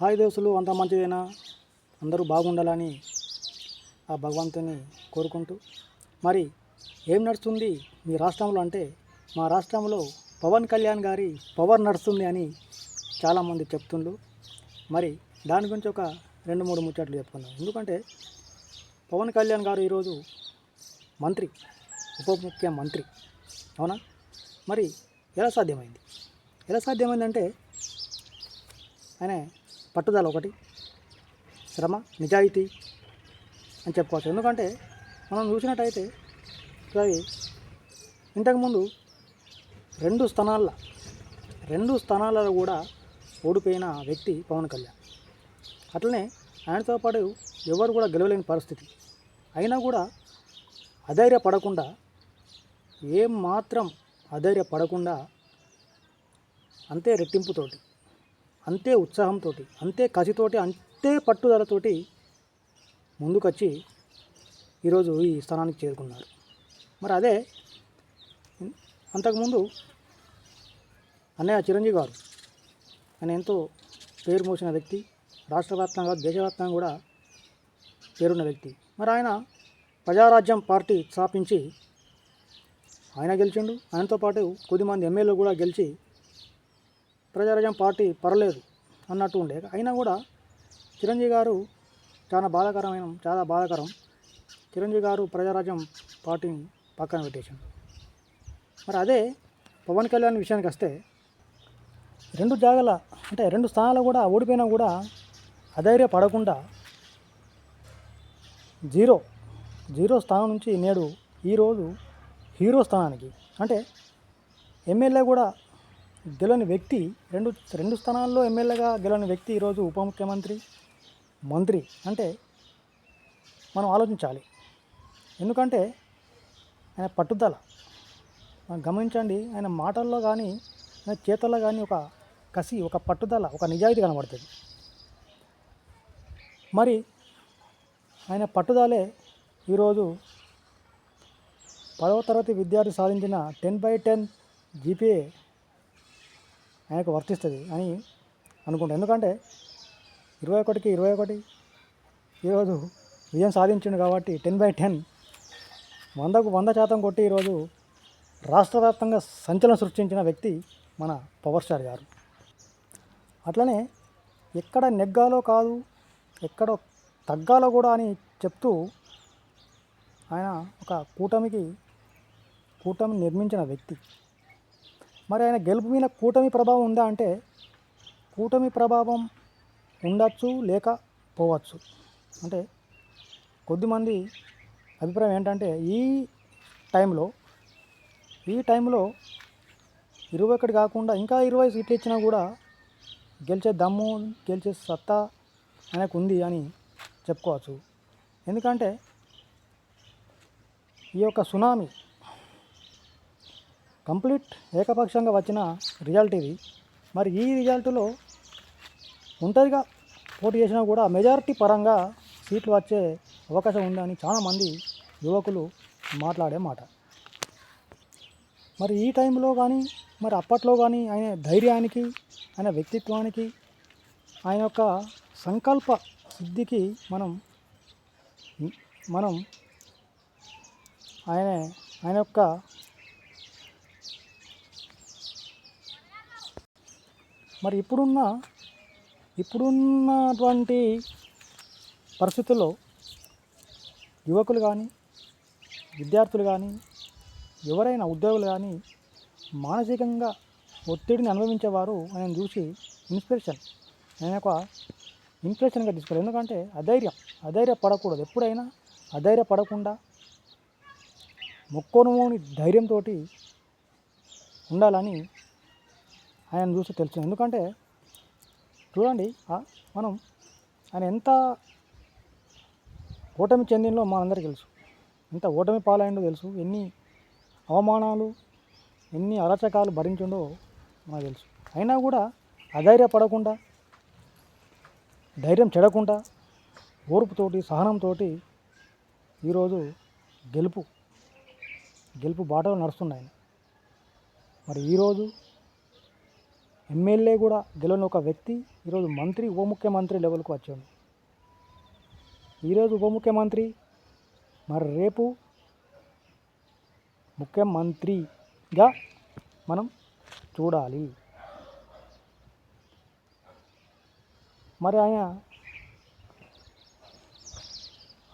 Hi దోస్తులు అంత మంచిదేనా? అందరూ బాగుండాలని ఆ భగవంతుని కోరుకుంటూ. మరి ఏం నడుస్తుంది మీ రాష్ట్రంలో అంటే మా రాష్ట్రంలో పవన్ కళ్యాణ్ గారి పవర్ నడుస్తుంది అని చాలామంది చెప్తుండ్రు. మరి దాని గురించి ఒక రెండు మూడు ముచ్చట్లు చెప్పుకున్నాం ఎందుకంటే పవన్ కళ్యాణ్ గారు ఈరోజు మంత్రి ఉప ముఖ్యమంత్రి. అవునా? మరి ఎలా సాధ్యమైంది? ఎలా సాధ్యమైందంటే ఆయన పట్టుదల ఒకటి శ్రమ నిజాయితీ అని చెప్పుకోవచ్చు. ఎందుకంటే మనం చూసినట్టయితే అది ఇంతకుముందు రెండు స్థానాల రెండు స్థానాలలో కూడా ఓడిపోయిన వ్యక్తి పవన్ కళ్యాణ్. అట్లనే ఆయనతో పాటు ఎవరు కూడా గెలవలేని పరిస్థితి. అయినా కూడా అధైర్యపడకుండా ఏం మాత్రం అధైర్యపడకుండా అంతే రెట్టింపుతోటి అంతే ఉత్సాహంతో అంతే కసితోటి అంతే పట్టుదలతోటి ముందుకొచ్చి ఈరోజు ఈ స్థానానికి చేరుకున్నారు. మరి అదే అంతకుముందు అన్నయ్య చిరంజీవి గారు ఆయన ఎంతో పేరు మోసిన వ్యక్తి రాష్ట్ర వ్యాప్తంగా దేశవ్యాప్తంగా కూడా పేరున్న వ్యక్తి. మరి ఆయన ప్రజారాజ్యం పార్టీ స్థాపించి ఆయన గెలిచిండు. ఆయనతో పాటు కొద్దిమంది ఎమ్మెల్యేలు కూడా గెలిచి ప్రజారాజ్యం పార్టీ పర్లేదు అన్నట్టు ఉండే. అయినా కూడా చిరంజీవి గారు చాలా బాధాకరమైన చాలా బాధాకరం. చిరంజీవి గారు ప్రజారాజ్యం పార్టీని పక్కన పెట్టేశారు. మరి అదే పవన్ కళ్యాణ్ విషయానికి వస్తే రెండు జాగాల అంటే రెండు స్థానాలు కూడా ఓడిపోయినా కూడా అధైర్య పడకుండా జీరో జీరో స్థానం నుంచి నేడు ఈరోజు హీరో స్థానానికి. అంటే ఎమ్మెల్యే కూడా గెలని వ్యక్తి రెండు రెండు స్థానాల్లో ఎమ్మెల్యేగా గెలని వ్యక్తి ఈరోజు ఉప ముఖ్యమంత్రి మంత్రి అంటే మనం ఆలోచించాలి. ఎందుకంటే ఆయన పట్టుదల. గమనించండి ఆయన మాటల్లో కానీ ఆయన చేతల్లో కానీ ఒక కసి ఒక పట్టుదల ఒక నిజాయితీ కనబడుతుంది. మరి ఆయన పట్టుదలే ఈరోజు పదవ తరగతి విద్యార్థి సాధించిన టెన్ బై టెన్ జీపీఏ ఆయనకు వర్తిస్తుంది అని అనుకుంటాను ఎందుకంటే ఇరవై ఒకటికి ఇరవై ఒకటి ఈరోజు విజయం సాధించిండు కాబట్టి టెన్ బై టెన్ వందకు వంద శాతం కొట్టి ఈరోజు రాష్ట్ర వ్యాప్తంగా సంచలనం సృష్టించిన వ్యక్తి మన పవర్ స్టార్ గారు. అట్లనే ఎక్కడ నెగ్గాలో కాదు ఎక్కడ తగ్గాలో కూడా అని చెప్తూ ఆయన ఒక కూటమికి కూటమి నిర్మించిన వ్యక్తి. మరి ఆయన గెలుపు మీద కూటమి ప్రభావం ఉందా అంటే కూటమి ప్రభావం ఉండొచ్చు లేకపోవచ్చు అంటే కొద్దిమంది అభిప్రాయం ఏంటంటే ఈ టైంలో ఈ టైంలో ఇరవై ఒకటి కాకుండా ఇంకా ఇరవై సీట్లు ఇచ్చినా కూడా గెలిచే దమ్ము గెలిచే సత్తా ఆయనకు ఉంది అని చెప్పుకోవచ్చు. ఎందుకంటే ఈ యొక్క సునామీ కంప్లీట్ ఏకపక్షంగా వచ్చిన రిజల్ట్ ఇది. మరి ఈ రిజల్ట్లో ఒంటరిగా పోటీ చేసినా కూడా మెజారిటీ పరంగా సీట్లు వచ్చే అవకాశం ఉందని చాలామంది యువకులు మాట్లాడే మాట. మరి ఈ టైంలో కానీ మరి అప్పట్లో కానీ ఆయన ధైర్యానికి ఆయన వ్యక్తిత్వానికి ఆయన యొక్క సంకల్ప సిద్ధికి మనం మనం ఆయన ఆయన యొక్క మరి ఇప్పుడున్న ఇప్పుడున్నటువంటి పరిస్థితుల్లో యువకులు కానీ విద్యార్థులు కానీ ఎవరైనా ఉద్యోగులు కానీ మానసికంగా ఒత్తిడిని అనుభవించేవారు ఆయన చూసి ఇన్స్పిరేషన్ నేను ఒక ఇన్స్పిరేషన్గా తీసుకోవాలి ఎందుకంటే అధైర్యం అధైర్య పడకూడదు ఎప్పుడైనా అధైర్య పడకుండా మొక్కోనుమోని ధైర్యంతో ఉండాలని ఆయన చూసి తెలుసు ఎందుకంటే చూడండి మనం ఆయన ఎంత ఓటమి చెందినలో మనందరికీ తెలుసు. ఎంత ఓటమి పాలైందో తెలుసు. ఎన్ని అవమానాలు ఎన్ని అరచకాలు భరించిండో మనకు తెలుసు. అయినా కూడా అధైర్యపడకుండా ధైర్యం చెడకుండా ఓర్పుతోటి సహనంతో ఈరోజు గెలుపు గెలుపు బాటలు నడుస్తున్నాయి మరి ఈరోజు ఎమ్మెల్యే కూడా గెలవని ఒక వ్యక్తి ఈరోజు మంత్రి ఉప ముఖ్యమంత్రి లెవెల్కు వచ్చాడు. ఈరోజు ఉప ముఖ్యమంత్రి మరి రేపు ముఖ్యమంత్రిగా మనం చూడాలి. మరి ఆయన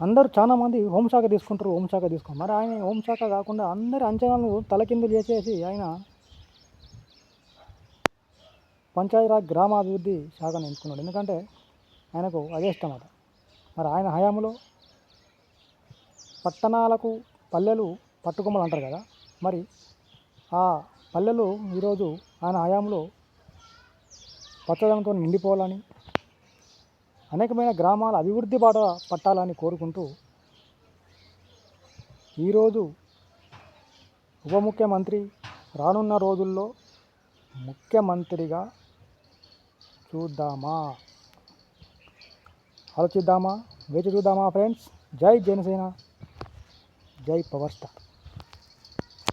అందరూ చాలామంది హోంశాఖ తీసుకుంటారు హోంశాఖ తీసుకుంటారు. మరి ఆయన హోంశాఖ కాకుండా అందరి అంచనాలను తలకిందులు చేసేసి ఆయన పంచాయతీరాజ్ గ్రామాభివృద్ధి శాఖను ఎంచుకున్నాడు ఎందుకంటే ఆయనకు అదే ఇష్టం అట మరి ఆయన హయాంలో పట్టణాలకు పల్లెలు పట్టుకొమ్మలు అంటారు కదా. మరి ఆ పల్లెలు ఈరోజు ఆయన హయాంలో పచ్చదనంతో నిండిపోవాలని అనేకమైన గ్రామాల అభివృద్ధి బాట పట్టాలని కోరుకుంటూ ఈరోజు ఉప ముఖ్యమంత్రి రానున్న రోజుల్లో ముఖ్యమంత్రిగా सुदामा हलचिदामा वेच सुदामा फ्रेंड्स जय जनसेना जय पवर स्टार